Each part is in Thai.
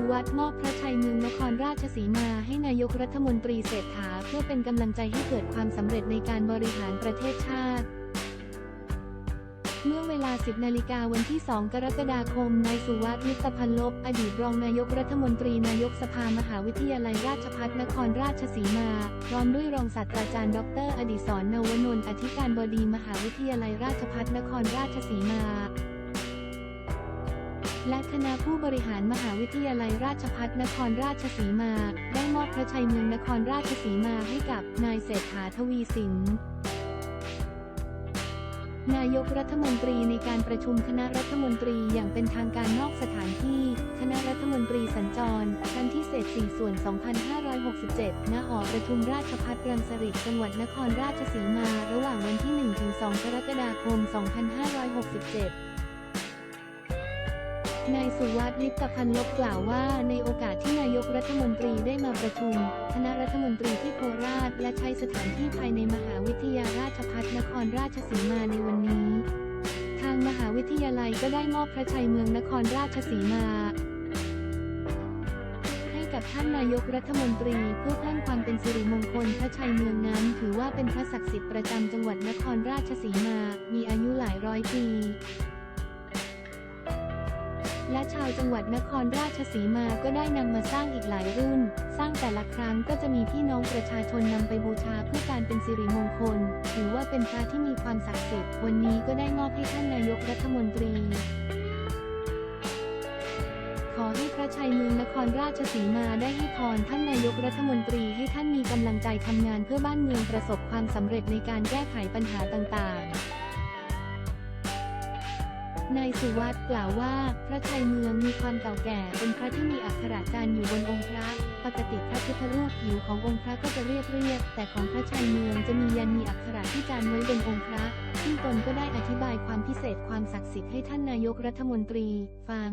สุวัสด์มอบพระชัยเมืองนครราชสีมาให้นายกรัฐมนตรีเศรษฐาเพื่อเป็นกำลังใจให้เกิดความสำเร็จในการบริหารประเทศชาติ เมื่อเวลา 10 นาฬิกาวันที่ 2 กรกฎาคม นายสุวัสด์มิตรพันลบ อดีตรองนายกรัฐมนตรีนายกสภามหาวิทยาลัยราชภัฏนครราชสีมา พร้อมด้วยรองศาสตราจารย์ดร อดิศรนวนนท์อธิการบดีมหาวิทยาลัยราชภัฏนครราชสีมา และคณะผู้บริหารมหาวิทยาลัยราชภัฏนครราชสีมา ได้มอบพระชัยเมืองนครราชสีมาให้กับนายเศรษฐาทวีสินนายกรัฐมนตรีในการประชุมคณะรัฐมนตรีอย่างเป็นทางการนอกสถานที่ คณะรัฐมนตรีสัญจรชั้นที่เศษ4ส่วน 2567 ณ หอประชุมราชพัฒรังสฤษจังหวัดนครราชสีมา ระหว่างวันที่ 1-2 กรกฎาคม 2567 นายสุวัสดิ์ลิปตพันลบกล่าวว่า ในโอกาสที่นายกรัฐมนตรีได้มาประชุม คณะรัฐมนตรีที่โคราช และใช้สถานที่ภายในมหาวิทยาราชภัฏนครราชสีมาในวันนี้ ทางมหาวิทยาลัยก็ได้มอบพระชัยเมืองนครราชสีมาให้กับท่านนายกรัฐมนตรีเพื่อเพิ่มความเป็นสิริมงคลพระชัยเมืองนั้น ถือว่าเป็นพระศักดิ์สิทธิ์ประจำจังหวัดนครราชสีมา มีอายุหลายร้อยปี และชาวจังหวัดนครราชสีมาก็ได้นำมาสร้างอีกหลายรุ่น สร้างแต่ละครั้งก็จะมีพี่น้องประชาชนนำไปบูชาเพื่อการเป็นสิริมงคล ถือว่าเป็นพระที่มีความศักดิ์สิทธิ์ วันนี้ก็ได้มอบให้ท่านนายกรัฐมนตรี ขอให้พระชัยเมืองนครราชสีมาได้ให้พรท่านนายกรัฐมนตรีให้ท่านมีกำลังใจทำงานเพื่อบ้านเมืองประสบความสำเร็จในการแก้ไขปัญหาต่างๆ นายสุวัสด์กล่าวว่า พระชัยเมืองมีความเก่าแก่ เป็นพระที่มีอักขระจารย์อยู่บนองค์พระ ปกติพระพุทธรูปผิวขององค์พระก็จะเรียบเรียบ แต่ของพระชัยเมืองจะมียันมีอักขระที่จารย์ไว้บนองค์พระ ซึ่งตนก็ได้อธิบายความพิเศษความศักดิ์สิทธิ์ให้ท่านนายกรัฐมนตรี ฟัง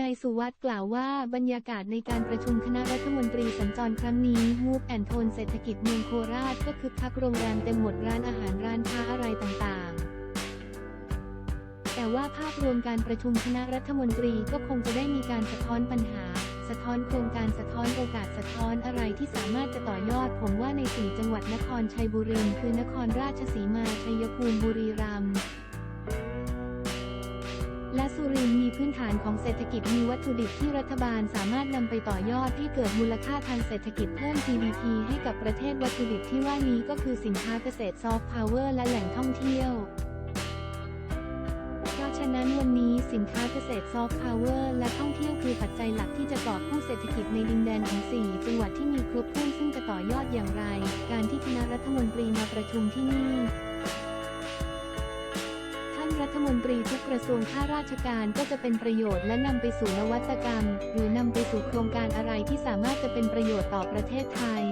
นายสุวัสด์กล่าวว่าบรรยากาศในการประชุมคณะรัฐมนตรีสัญจรครั้งนี้มูฟแอนโทนเศรษฐกิจเมืองโคราชก็คือคักโรงแรมเต็มหมดร้านอาหารร้านค้าอะไรต่างๆ แต่ว่าภาพรวมการประชุมคณะรัฐมนตรีก็คงจะได้มีการสะท้อนปัญหา สะท้อนโครงการสะท้อนโอกาสสะท้อนอะไรที่สามารถจะต่อยอด ผมว่าในสี่จังหวัดนครชัยบุรีคือนครราชสีมาชัยภูมิบุรีรัมย์และสุรินทร์มีพื้นฐานของเศรษฐกิจมีวัตถุดิบที่รัฐบาลสามารถนำไปต่อยอดให้เกิดมูลค่าทางเศรษฐกิจเพิ่ม GDP ให้กับประเทศวัตถุดิบที่ว่านี้ก็คือสินค้าเกษตรซอฟต์พาวเวอร์และแหล่งท่องเที่ยว ฉะนั้นวันนี้สินค้าเกษตรซอฟต์พาวเวอร์และท่องเที่ยวคือปัจจัยหลักที่จะก่อผู้เศรษฐกิจในดินแดนของ 4 จังหวัดที่มีครบถ้วนซึ่งจะต่อยอดอย่างไร การที่คณะรัฐมนตรีมาประชุมที่นี่ท่านรัฐมนตรีทุกกระทรวงข้าราชการก็จะเป็นประโยชน์และนำไปสู่นวัตกรรม หรือนำไปสู่โครงการอะไรที่สามารถจะเป็นประโยชน์ต่อประเทศไทย